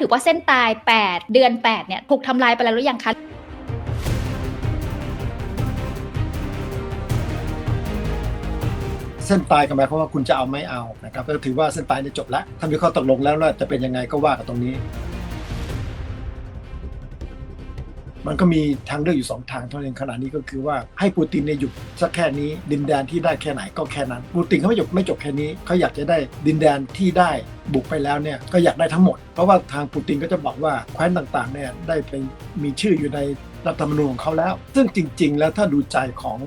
ถือว่าเส้นตาย 8 เดือน 8 เนี่ย ถูกทำลายไปแล้วหรือยังคะเส้นตายก็หมายความว่าคุณจะเอาไม่เอานะครับก็ถือว่าเส้นตายเนี่ยจบแล้วถ้ามีข้อตกลงแล้วว่าจะเป็นยังไงก็ว่ากันตรงนี้ มันก็มีทางเลือกอยู่สองทางเท่านั้นขณะนี้ก็คือว่าให้ปูตินเนี่ยหยุดสักแค่นี้ ดินแดนที่ได้แค่ไหนก็แค่นั้น ปูตินเขาไม่จบไม่จบแค่นี้เขาอยากจะได้ดินแดนที่ได้บุกไปแล้วเนี่ยก็อยากได้ทั้งหมด เพราะว่าทางปูตินก็จะบอกว่าแคว้นต่างๆเนี่ยได้ไปมีชื่ออยู่ในรัฐธรรมนูญของเขาแล้ว ซึ่งจริง ๆ แล้วถ้าดูใจของ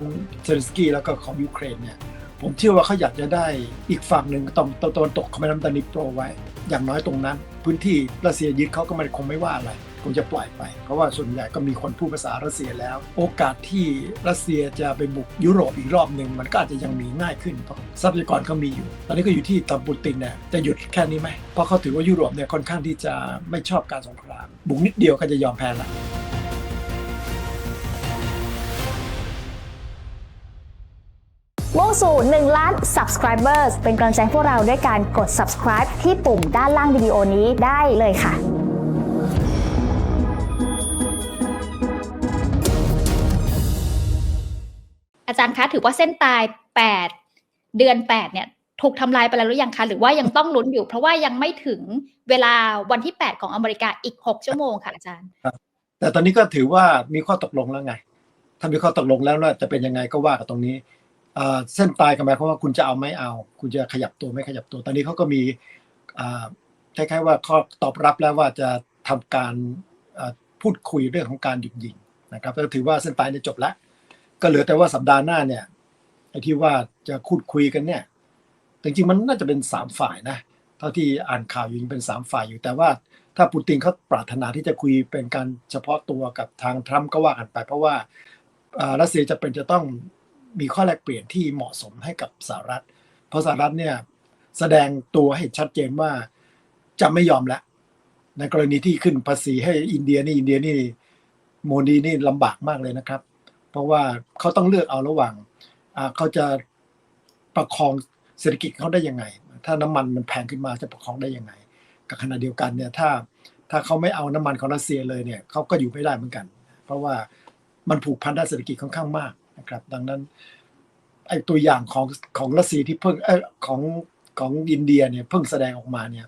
เซเลนสกี้แล้วก็ของยูเครนเนี่ยผมเชื่อว่าเขาอยากจะได้อีกฝั่งหนึ่งตรงตะวันตกของแม่น้ำดานิโปรไว้ อย่างน้อยตรงนั้น พื้นที่รัสเซียยึดเขาก็ไม่คงไม่ว่าอะไร คงจะปล่อยไป เพราะว่าส่วนใหญ่ก็มีคนพูดภาษารัสเซียแล้ว โอกาสที่รัสเซียจะไปบุกยุโรปอีกรอบหนึ่งมันก็อาจจะยังมีง่ายขึ้นเพราะทรัพยากรเขามีอยู่ ตอนนี้ก็อยู่ที่ตามปูตินเนี่ยจะหยุดแค่นี้ไหมเพราะเขาถือว่ายุโรปเนี่ยค่อนข้างที่จะไม่ชอบการสงคราม บุกนิดเดียวก็จะยอมแพ้ละมุ่งสู่ 1 ล้าน subscribers เป็นกำลังใจพวกเราด้วยการกด subscribe ที่ปุ่มด้านล่างวิดีโอนี้ได้เลยค่ะ จารย์คะถือว่าเส้นตาย 8 เดือน 8 เนี่ย ถูกทำลายไปแล้วหรือยังคะ หรือว่ายังต้องลุ้นอยู่ เพราะว่ายังไม่ถึงเวลาวันที่ 8 ของอเมริกาอีก 6 ชั่วโมงค่ะอาจารย์ แต่ตอนนี้ก็ถือว่ามีข้อตกลงแล้วไง ถ้ามีข้อตกลงแล้วแล้วจะเป็นยังไงก็ว่ากันตรงนี้เส้นตายก็หมายความว่าคุณจะเอาไม่เอา คุณจะขยับตัวไม่ขยับตัว ตอนนี้เขาก็มีคล้ายๆว่าข้อตอบรับแล้วว่าจะทำการพูดคุยเรื่องของการหยุดยิงนะครับก็ถือว่าเส้นตายเนี่ยจบแล้ว ก็เหลือแต่ว่าสัปดาห์หน้าเนี่ยไอ้ที่ว่าจะพูดคุยกันเนี่ยจริงๆมันน่าจะเป็นสามฝ่ายนะเท่าที่อ่านข่าวอยู่ยังเป็นสามฝ่ายอยู่แต่ว่าถ้าปูตินเขาปรารถนาที่จะคุยเป็นการเฉพาะตัวกับทางทรัมป์ก็ว่ากันไป เพราะว่าอ่ารัสเซียจะเป็นจะต้องมีข้อแลกเปลี่ยนที่เหมาะสมให้กับสหรัฐ เพราะสหรัฐเนี่ยแสดงตัวให้ชัดเจนว่าจะไม่ยอมแล้วในกรณีที่ขึ้นภาษีให้อินเดียนี่อินเดียนี่โมดีนี่ลำบากมากเลยนะครับ เพราะว่าเขาต้องเลือกเอาระหว่างเขาจะประคองเศรษฐกิจเขาได้ยังไง ถ้าน้ำมันมันแพงขึ้นมาจะประคองได้ยังไง กับขณะเดียวกันเนี่ยถ้าถ้าเขาไม่เอาน้ำมันของรัสเซียเลยเนี่ยเขาก็อยู่ไม่ได้เหมือนกัน เพราะว่ามันผูกพันด้านเศรษฐกิจค่อนข้างมากนะครับ ดังนั้นไอ้ตัวอย่างของของรัสเซียที่เพิ่งอของของอินเดียเนี่ยเพิ่งแสดงออกมาเนี่ย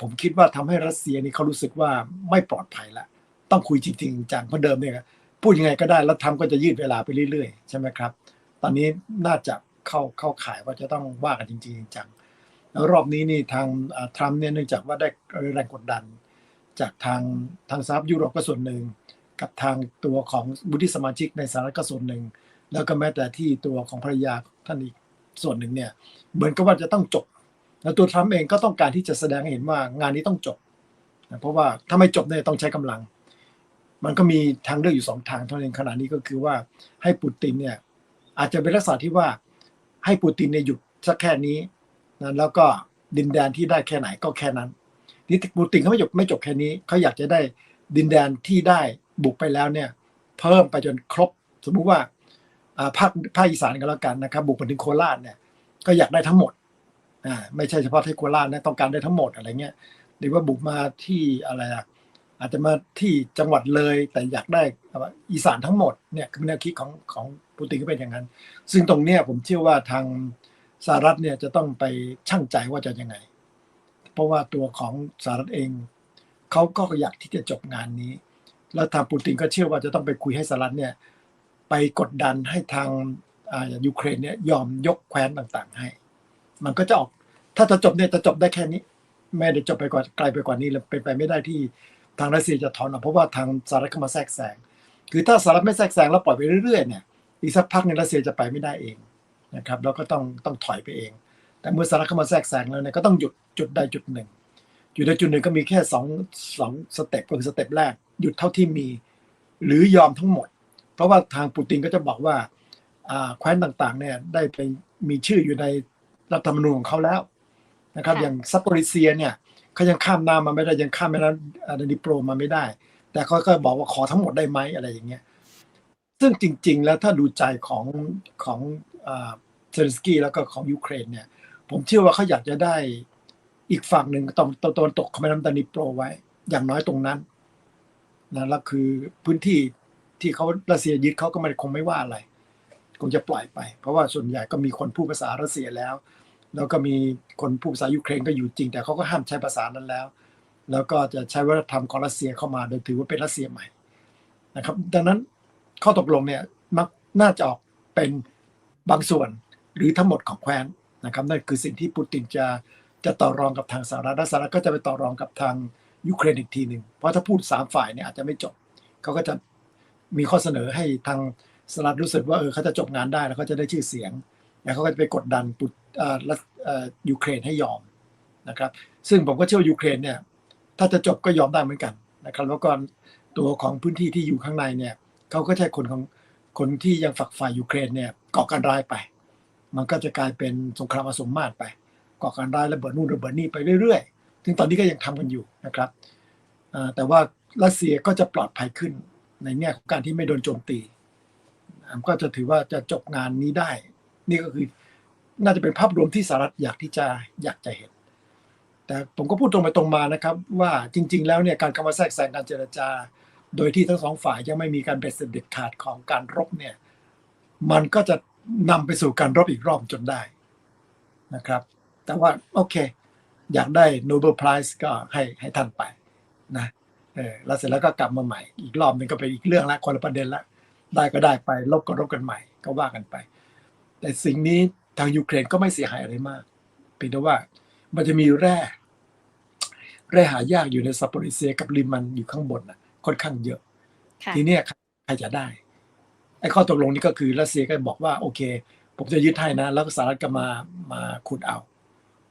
ผมคิดว่าทำให้รัสเซียนี่เขารู้สึกว่าไม่ปลอดภัยละต้องคุยจริงๆจังเพราะเดิมเนี่ย พูดยังไงก็ได้แล้วทำก็จะยืดเวลาไปเรื่อยๆ ใช่ไหมครับ ตอนนี้น่าจะเข้าเข้าข่ายว่าจะต้องว่ากันจริงๆจังแล้วรอบนี้นี่ทางทรัมป์เนี่ยเนื่องจากว่าได้แรงกดดัน จากทางทางสหรัฐยุโรปก็ส่วนหนึ่ง กับทางตัวของบุติสมาชิกในสหรัฐก็ส่วนหนึ่ง แล้วก็แม้แต่ที่ตัวของภรรยาท่านอีกส่วนหนึ่งเนี่ยเหมือนกับว่าจะต้องจบ แล้วตัวทรัมป์เองก็ต้องการที่จะแสดงให้เห็นว่างานนี้ต้องจบ เพราะว่าถ้าไม่จบเนี่ยต้องใช้กำลัง มันก็มีทางเลือกอยู่สองทางเท่านั้นขณะนี้ก็คือว่าให้ปูตินเนี่ยอาจจะเป็นลักษณะที่ว่าให้ปูตินเนี่ยหยุดสักแค่นี้นะแล้วก็ดินแดนที่ได้แค่ไหนก็แค่นั้นนี่ปูตินเขาไม่จบไม่จบแค่นี้เขาอยากจะได้ดินแดนที่ได้บุกไปแล้วเนี่ย เพิ่มไปจนครบ สมมุติว่าอ่าภาคภาคอีสานก็แล้วกันนะครับ บุกไปถึงโคราชเนี่ย ก็อยากได้ทั้งหมดอ่าไม่ใช่เฉพาะที่โคราชนะต้องการได้ทั้งหมดอะไรเงี้ยหรือว่าบุกมาที่อะไรอะ อาจจะมาที่จังหวัดเลยแต่อยากได้อีสานทั้งหมดเนี่ยคือแนวคิดของของปูตินก็เป็นอย่างนั้น ซึ่งตรงเนี้ยผมเชื่อว่าทางสหรัฐเนี่ยจะต้องไปชั่งใจว่าจะยังไง เพราะว่าตัวของสหรัฐเองเขาก็อยากที่จะจบงานนี้ แล้วทางปูตินก็เชื่อว่าจะต้องไปคุยให้สหรัฐเนี่ยไปกดดันให้ทางยูเครนเนี่ยยอมยกแคว้นต่างๆให้ มันก็จะออกถ้าจะจบเนี่ยจะจบได้แค่นี้ ไม่ได้จบไปกว่าไกลไปกว่านี้แล้วเป็นไปไม่ได้ที่ ทางรัสเซียจะถอนออกเพราะว่าทางสหรัฐเข้ามาแทรกแซงคือถ้าสหรัฐไม่แทรกแซงแล้วปล่อยไปเรื่อยๆเนี่ยอีกสักพักหนึงรัสเซียจะไปไม่ได้เองนะครับแล้วก็ต้องต้องถอยไปเอง แต่เมื่อสหรัฐเข้ามาแทรกแซงแล้วเนี่ยก็ต้องหยุดจุดใดจุดหนึ่งจุดใดจุดหนึ่งก็มีแค่สองสองสเต็ปก็คือสเต็ปแรกหยุดเท่าที่มี หรือยอมทั้งหมด เพราะว่าทางปูตินก็จะบอกว่าอ่าแคว้นต่างๆเนี่ยได้ไปมีชื่ออยู่ในรัฐธรรมนูญของเขาแล้วนะครับค่ะอย่างซัปโปริเซียเนี่ย เขายังข้ามน้ำมาไม่ได้ยังข้ามแม่น้ำดานิโปรมาไม่ได้ แต่เขาก็บอกว่าขอทั้งหมดได้ไหมอะไรอย่างเงี้ยซึ่งจริง ๆ แล้วถ้าดูใจของของเซเลนสกี้แล้วก็ของยูเครนเนี่ย ผมเชื่อว่าเขาอยากจะได้อีกฝั่งหนึ่งตรงตะวันตกของแม่น้ำดานิโปรไว้ อย่างน้อยตรงนั้นนะแล้วคือพื้นที่ที่เขารัสเซียยึดเขาก็ไม่คงไม่ว่าอะไร คงจะปล่อยไป เพราะว่าส่วนใหญ่ก็มีคนพูดภาษารัสเซียแล้ว แล้วก็มีคนพูดภาษายูเครนก็อยู่จริง แต่เขาก็ห้ามใช้ภาษานั้นแล้ว แล้วก็จะใช้วัฒนธรรมของรัสเซียเข้ามาโดยถือว่าเป็นรัสเซียใหม่นะครับ ดังนั้นข้อตกลงเนี่ยมักน่าจะออกเป็นบางส่วนหรือทั้งหมดของแคว้นนะครับนั่นคือสิ่งที่ปูตินจะจะต่อรองกับทางสหรัฐและสหรัฐก็จะไปต่อรองกับทางยูเครนอีกทีหนึ่งเพราะถ้าพูดสามฝ่ายเนี่ยอาจจะไม่จบเขาก็จะมีข้อเสนอให้ทางสหรัฐรู้สึกว่าเออเขาจะจบงานได้แล้วเขาจะได้ชื่อเสียง แล้วเขาก็จะไปกดดันปุตรยูเครนให้ยอมนะครับ ซึ่งผมก็เชื่อยูเครนเนี่ยถ้าจะจบก็ยอมได้เหมือนกันนะครับแล้วก็ตัวของพื้นที่ที่อยู่ข้างในเนี่ยเขาก็ใช่คนของคนที่ยังฝักฝ่ายยูเครนเนี่ยก่อการร้ายไป มันก็จะกลายเป็นสงครามผสมมาตรไป ก่อการร้ายระเบิดนู่นระเบิดนี่ไปเรื่อยๆถึงตอนนี้ก็ยังทำกันอยู่นะครับแต่ว่ารัสเซียก็จะปลอดภัยขึ้นในแง่ของการที่ไม่โดนโจมตีก็จะถือว่าจะจบงานนี้ได้ นี่ก็คือน่าจะเป็นภาพรวมที่สหรัฐอยากที่จะอยากจะเห็น แต่ผมก็พูดตรงไปตรงมานะครับ ว่าจริง ๆ แล้วเนี่ยการเข้ามาแทรกแซงการเจรจา โดยที่ทั้งสองฝ่ายยังไม่มีการเบ็ดเสร็จเด็ดขาดของการรบเนี่ยมันก็จะนำไปสู่การรบอีกรอบจนได้นะครับ แต่ว่าโอเค อยากได้ Nobel Prize ก็ให้ให้ท่านไปนะเออแล้วเสร็จแล้วก็กลับมาใหม่ อีกรอบหนึงก็เป็นอีกเรื่องละคนละประเด็นละได้ก็ได้ไปลบก็ลบกันใหม่ ก็ว่ากันไป แต่สิ่งนี้ทางยูเครนก็ไม่เสียหายอะไรมากเพียงแต่ว่ามันจะมีแร่ แร่หายากอยู่ในซัปโปริเซียกับลิมันอยู่ข้างบนนะค่อนข้างเยอะค่ะทีเนี้ยใครจะได้ไอ้ข้อตกลงนี้ก็คือรัสเซียก็บอกว่า โอเค ผมจะยึดให้นะ แล้วก็สหรัฐก็มามาขุดเอา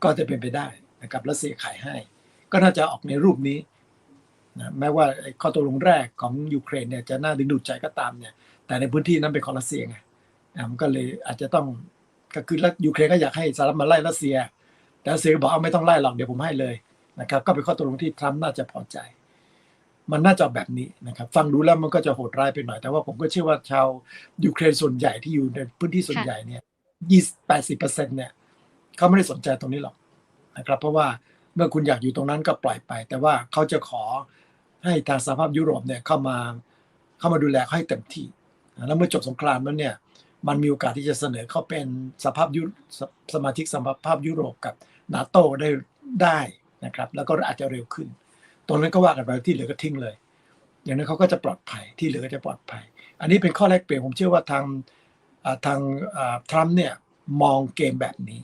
ก็จะเป็นไปได้นะครับรัสเซียขายให้ ก็น่าจะออกในรูปนี้นะแม้ว่าไอ้ข้อตกลงแรกของยูเครนเนี่ยจะน่าดึงดูดใจก็ตามเนี่ย แต่ในพื้นที่นั้นเป็นของรัสเซียไง อะมันก็เลยอาจจะต้องก็คือรัฐยูเครนก็อยากให้สหรัฐมาไล่รัสเซีย แต่รัสเซียก็บอกเอาไม่ต้องไล่หรอกเดี๋ยวผมให้เลยนะครับ ก็เป็นข้อตกลงที่ทรัมป์น่าจะพอใจ มันน่าจะแบบนี้นะครับ ฟังดูแล้วมันก็จะโหดร้ายไปหน่อยแต่ว่าผมก็เชื่อว่าชาวยูเครนส่วนใหญ่ที่อยู่ในพื้นที่ส่วนใหญ่เนี่ยยี่แปดสิบเปอร์เซ็นเนี่ยเขาไม่ได้สนใจตรงนี้หรอกนะครับ เพราะว่าเมื่อคุณอยากอยู่ตรงนั้นก็ปล่อยไป แต่ว่าเขาจะขอให้ทางสหภาพยุโรปเนี่ยเข้ามาเข้ามาดูแลให้เต็มที่ แล้วเมื่อจบสงครามแล้วเนี่ย มันมีโอกาสที่จะเสนอเข้าเป็นสภาพยุสสมาชิกสภาพยุโรปกับนาโตได้ได้นะครับ แล้วก็อาจจะเร็วขึ้น ตรงนั้นก็ว่ากันไปที่เหลือก็ทิ้งเลย อย่างนั้นเขาก็จะปลอดภัยที่เหลือก็จะปลอดภัย อันนี้เป็นข้อแรกเปลี่ยนผมเชื่อว่าทางทางทรัมป์เนี่ยมองเกมแบบนี้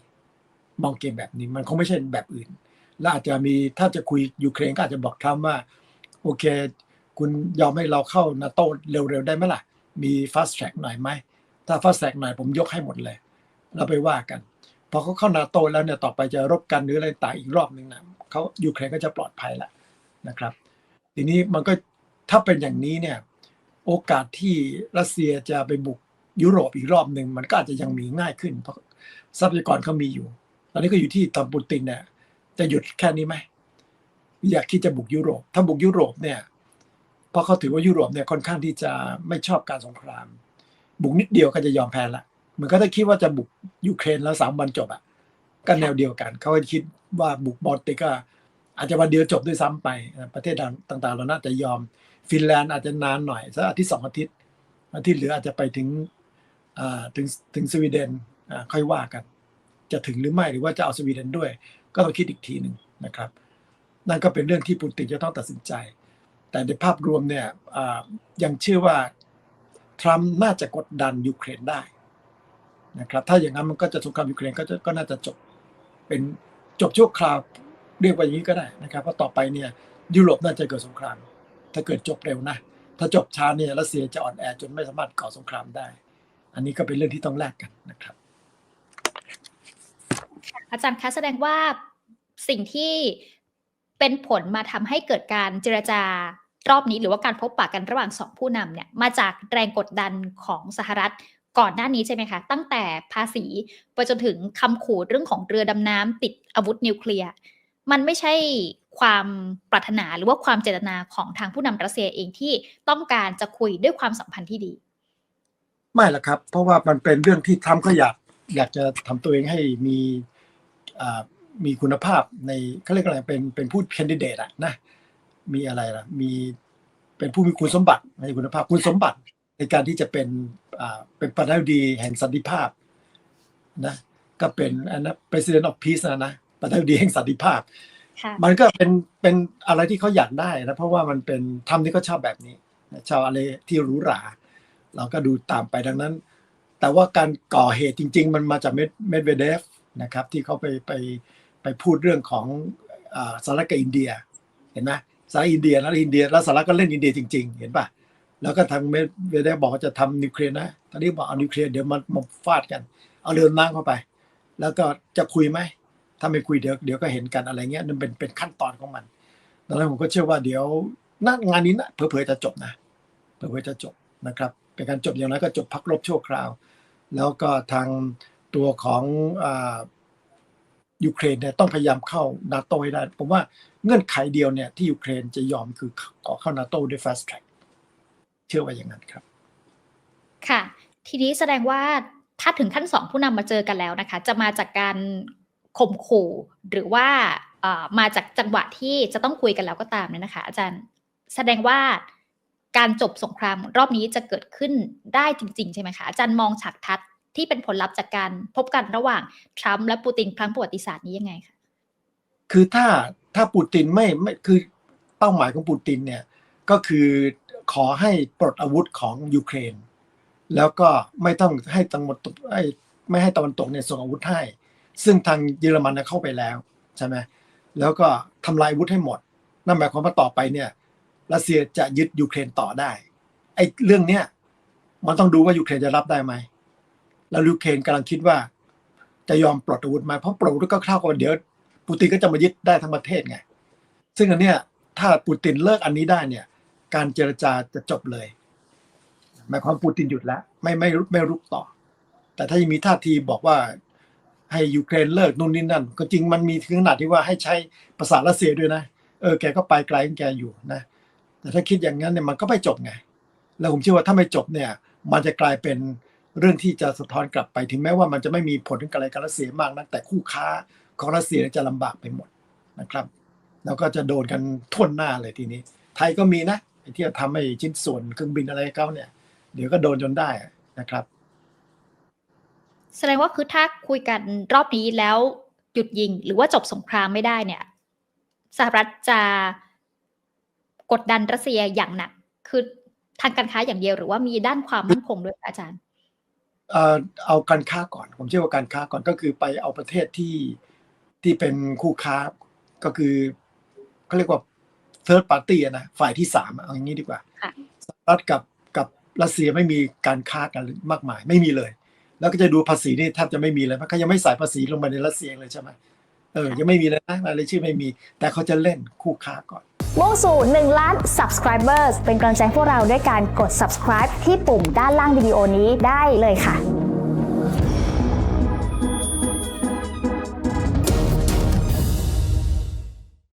มองเกมแบบนี้มันคงไม่ใช่แบบอื่น และอาจจะมีถ้าจะคุยยูเครนก็อาจจะบอกทรัมป์ว่า โอเค คุณยอมให้เราเข้านาโตเร็วๆได้ไหมล่ะ มี fast track หน่อยไหม ถ้า fast track หน่อยผมยกให้หมดเลย เราไปว่ากันพอเขาเข้านาโตแล้วเนี่ยต่อไปจะรบกันหรืออะไรต่างอีกรอบหนึ่งนะเขายูเครนก็จะปลอดภัยละนะครับ ทีนี้มันก็ถ้าเป็นอย่างนี้เนี่ยโอกาสที่รัสเซียจะไปบุกยุโรปอีกรอบหนึ่งมันก็อาจจะยังมีง่ายขึ้น เพราะทรัพยากรเขามีอยู่ ตอนนี้ก็อยู่ที่ตอนปูตินเนี่ยจะหยุดแค่นี้ไหมอยากที่จะบุกยุโรป ถ้าบุกยุโรปเนี่ยเพราะเขาถือว่ายุโรปเนี่ยค่อนข้างที่จะไม่ชอบการสงคราม บุกนิดเดียวก็จะยอมแพ้ละเหมือนก็ถ้าคิดว่าจะบุกยูเครนแล้วสามวันจบอะก็แนวเดียวกัน เขาก็คิดว่าบุกบอลติกก็อาจจะวันเดียวจบด้วยซ้ำไป ประเทศต่างๆเราน่าจะยอมฟินแลนด์อาจจะนานหน่อยสักอาทิตย์สองอาทิตย์อาทิตย์เหลืออาจจะไปถึงถึงถึงสวีเดนค่อยว่ากัน จะถึงหรือไม่หรือว่าจะเอาสวีเดนด้วย ก็ต้องคิดอีกทีหนึ่งนะครับ นั่นก็เป็นเรื่องที่ปูตินจะต้องตัดสินใจ แต่ในภาพรวมเนี่ยยังเชื่อว่า ทรัมป์น่าจะกดดันยูเครนได้นะครับถ้าอย่างนั้นมันก็จะสงครามยูเครนก็จะก็น่าจะจบเป็นจบชั่วคราวเรียกว่าอย่างนี้ก็ได้นะครับเพราะต่อไปเนี่ยยุโรปน่าจะเกิดสงคราม ถ้าเกิดจบเร็วนะ ถ้าจบช้าเนี่ยรัสเซียจะอ่อนแอจนไม่สามารถก่อสงครามได้ อันนี้ก็เป็นเรื่องที่ต้องแลกกันนะครับ อาจารย์คะแสดงว่าสิ่งที่เป็นผลมาทำให้เกิดการเจรจา รอบนี้หรือว่าการพบปะกันระหว่างสองผู้นำเนี่ยมาจากแรงกดดันของสหรัฐก่อนหน้านี้ใช่ไหมคะ ตั้งแต่ภาษีไปจนถึงคำขู่เรื่องของเรือดำน้ำติดอาวุธนิวเคลียร์มันไม่ใช่ความปรารถนาหรือว่าความเจตนาของทางผู้นำรัสเซียเองที่ต้องการจะคุยด้วยความสัมพันธ์ที่ดี ไม่ละครับ เพราะว่ามันเป็นเรื่องที่ทรัมก็อยากอยากจะทำตัวเองให้มีมีคุณภาพในเขาเรียกอะไรเป็นเป็นผู้แคนดิเดตอะนะ มีอะไรล่ะ มีเป็นผู้มีคุณสมบัติในคุณภาพคุณสมบัติในการที่จะเป็นอ่าเป็นประธานาธิบดีแห่งสันติภาพนะก็เป็นอันนั้น president of peace นะนะประธานาธิบดีแห่งสันติภาพค่ะมันก็เป็นเป็นอะไรที่เขาอยากได้นะเพราะว่ามันเป็นทำที่เขาชอบแบบนี้นะชอบอะไรที่หรูหรา เราก็ดูตามไปดังนั้น แต่ว่าการก่อเหตุจริง ๆ มันมาจากเมดเมดเวเดฟนะครับ ที่เขาไปไปไปพูดเรื่องของอาสหรัฐกับอินเดียเห็นไหม สหรัฐอินเดียแล้วอินเดียแล้วสหรัฐก็เล่นอินเดียจริง ๆ เห็นป่ะแล้วก็ทางเมดเวเดฟบอกว่าจะทำนิวเคลียร์นะตอนนี้บอกเอานิวเคลียร์เดี๋ยวมันมาฟาดกัน เอาเรือน้ำเข้าไป แล้วก็จะคุยไหมถ้าไม่คุยเดี๋ยวเดี๋ยวก็เห็นกันอะไรเงี้ยนั่นเป็นเป็นขั้นตอนของมันดังนั้นผมก็เชื่อว่าเดี๋ยวน่งานนี้นะเผลอๆจะจบนะเผลอๆจะจบนะครับ เป็นการจบอย่างไรก็จบพักรบชั่วคราว แล้วก็ทางตัวของอ ยูเครนเนี่ยต้องพยายามเข้านาโตให้ได้ ผมว่าเงื่อนไขเดียวเนี่ยที่ยูเครนจะยอมคือขอเข้านาโตด้วย fast track เชื่อว่าอย่างนั้นครับ ค่ะ ทีนี้แสดงว่าถ้าถึงขั้นสองผู้นำมาเจอกันแล้วนะคะ จะมาจากการข่มขู่หรือว่ามาจากจังหวะที่จะต้องคุยกันแล้วก็ตามเนี่ยนะคะ อาจารย์แสดงว่าการจบสงครามรอบนี้จะเกิดขึ้นได้จริง ๆ ใช่ไหมคะอาจารย์มองฉากทัศน์ ที่เป็นผลลัพธ์จากการพบกันระหว่างทรัมป์และปูตินครั้งประวัติศาสตร์นี้ยังไงคะคือถ้าถ้าปูตินไม่ไม่คือเป้าหมายของปูตินเนี่ยก็คือขอให้ปลดอาวุธของยูเครน แล้วก็ไม่ต้องให้ตะวันตกไอ้ไม่ให้ตะวันตกเนี่ยส่งอาวุธให้ ซึ่งทางเยอรมันเนี่ยเข้าไปแล้วใช่ไหมแล้วก็ทำลายอาวุธให้หมด นั่นหมายความว่าต่อไปเนี่ยรัสเซียจะยึดยูเครนต่อได้ไอ้เรื่องเนี้ยมันต้องดูว่ายูเครนจะรับได้ไหม แล้วยูเครนกำลังคิดว่า จะยอมปลดอาวุธไหมเพราะปลดอาวุธก็เข้ากันเดี๋ยวปูตินก็จะมายึดได้ทั้งประเทศไง ซึ่งอันเนี้ยถ้าปูตินเลิกอันนี้ได้เนี่ย การเจรจาจะจบเลยหมายความปูตินหยุดแล้วไม่ไม่ไม่รุกต่อ แต่ถ้ายังมีท่าทีบอกว่าให้ยูเครนเลิกนู่นนี่นั่น ก็จริงมันมีถึงขนาดที่ว่าให้ใช้ภาษารัสเซียด้วยนะ เออแกก็ไปไกลของแกอยู่นะ แต่ถ้าคิดอย่างนั้นเนี่ยมันก็ไม่จบไง แล้วผมเชื่อว่าถ้าไม่จบเนี่ย มันจะกลายเป็น เรื่องที่จะสะท้อนกลับไปถึงแม้ว่ามันจะไม่มีผลกับอะไรกับรัสเซียมากนักแต่คู่ค้าของรัสเซียจะลำบากไปหมดนะครับ แล้วก็จะโดนกันท่วนหน้าเลยทีนี้ ไทยก็มีนะที่จะทำให้ชิ้นส่วนเครื่องบินอะไรเขาเนี่ย เดี๋ยวก็โดนจนได้นะครับ แสดงว่าคือถ้าคุยกันรอบนี้แล้วหยุดยิง หรือว่าจบสงครามไม่ได้เนี่ยสหรัฐจะกดดันรัสเซียอย่างหนัก คือทางการค้าอย่างเดียวหรือว่ามีด้านความมั่นคงด้วยอาจารย์ เอ่อเอาการค้าก่อน ผมเชื่อว่าการค้าก่อนก็คือไปเอาประเทศที่ที่เป็นคู่ค้าก็คือเขาเรียกว่า third party อะนะฝ่ายที่สามอะเอาอย่างนี้ดีกว่าค่ะสหรัฐกับกับรัสเซียไม่มีการค้ากันมากมาย ไม่มีเลย แล้วก็จะดูภาษีนี่แทบจะไม่มีเลยเพราะเขายังไม่ใส่ภาษีลงไปในรัสเซียเลยใช่ไหมเออยังไม่มีเลยนะรายชื่อไม่มี แต่เขาจะเล่นคู่ค้าก่อน มุ่งสู่ 1 ล้าน subscribers เป็นกำลังใจพวกเราด้วยการกด subscribe ที่ปุ่มด้านล่างวิดีโอนี้ได้เลยค่ะ